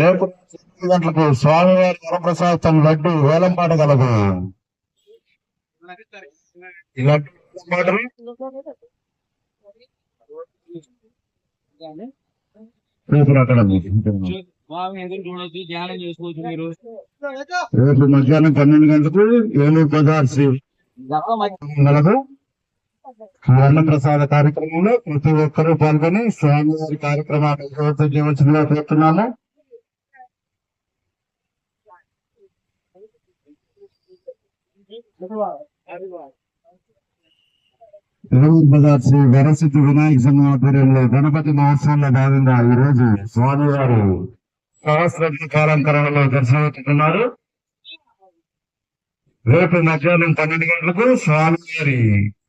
రేపు గంటలకు స్వామివారి వరప్రసాదం లడ్డు వేలం పాట కలదు. ఈ లడ్డు వేలం పాటలు? రేపు మధ్యాహ్నం పన్నెండు గంటలకు ఏలూరు గలదు ఈ అన్నప్రసాద కార్యక్రమంలో ప్రతి ఒక్కరూ పాల్గొని స్వామివారి కార్యక్రమాన్ని విజయవంతం చేయవలసిందిగా కోరుతున్నాము బజార్ శ్రీ వరసిద్ధి వినాయక సంఘం ఆధ్వర్యంలో గణపతి మహోత్సవంలో భాగంగా ఈ రోజు స్వామివారు సహస్ర కాలంకరణలో దర్శనమిస్తున్నారు. రేపు మధ్యాహ్నం పన్నెండు గంటలకు స్వామివారి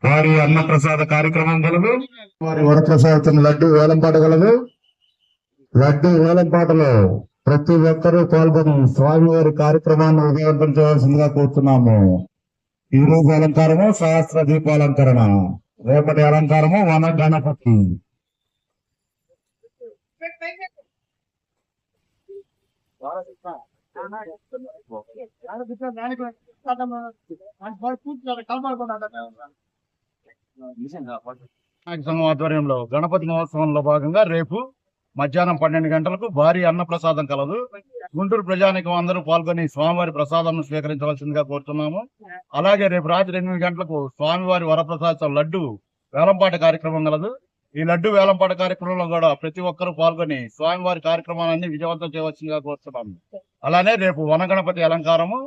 వారి అన్నప్రసాద కార్యక్రమం కలదు వారి వరప్రసాదం లడ్డు వేలంపాట కలదు లడ్డు వేలంపాటలో ప్రతి ఒక్కరూ పాల్గొని స్వామివారి కార్యక్రమాన్ని విజయవంతం చేయవలసిందిగా కోరుతున్నాము ఈ రోజు అలంకారము సహస్ర దీపాలంకరణ రేపటి అలంకారము వన గణపతి సంఘం ఆధ్వర్యంలో గణపతి మహోత్సవంలో భాగంగా రేపు మధ్యాహ్నం పన్నెండు గంటలకు భారీ అన్న ప్రసాదం కలదు. గుంటూరు ప్రజానికం అందరూ పాల్గొని స్వామివారి ప్రసాదం స్వీకరించవలసిందిగా కోరుతున్నాము. అలాగే రేపు రాత్రి ఎనిమిది గంటలకు స్వామివారి వరప్రసాదం లడ్డు వేలంపాట కార్యక్రమం కలదు. ఈ లడ్డు వేలంపాట కార్యక్రమంలో కూడా ప్రతి ఒక్కరూ పాల్గొని స్వామివారి కార్యక్రమాలన్నీ విజయవంతం చేయవలసిందిగా కోరుతున్నాము. అలానే రేపు వనగణపతి అలంకారము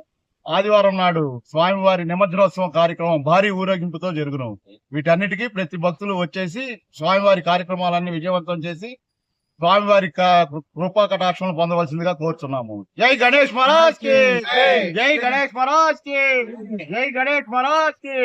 ఆదివారం నాడు స్వామివారి నిమజ్జనోత్సవం కార్యక్రమం భారీ ఊరేగింపుతో జరుగును. వీటన్నిటికీ ప్రతి భక్తులు వచ్చేసి స్వామివారి కార్యక్రమాలన్నీ విజయవంతం చేసి స్వామివారి కృపా కటాక్షం పొందవలసిందిగా కోరుచున్నాము. జై గణేష్ మహారాజ్కి! జై! గణేష్ మహారాజ్కి! జై గణేష్ మహారాజ్కి!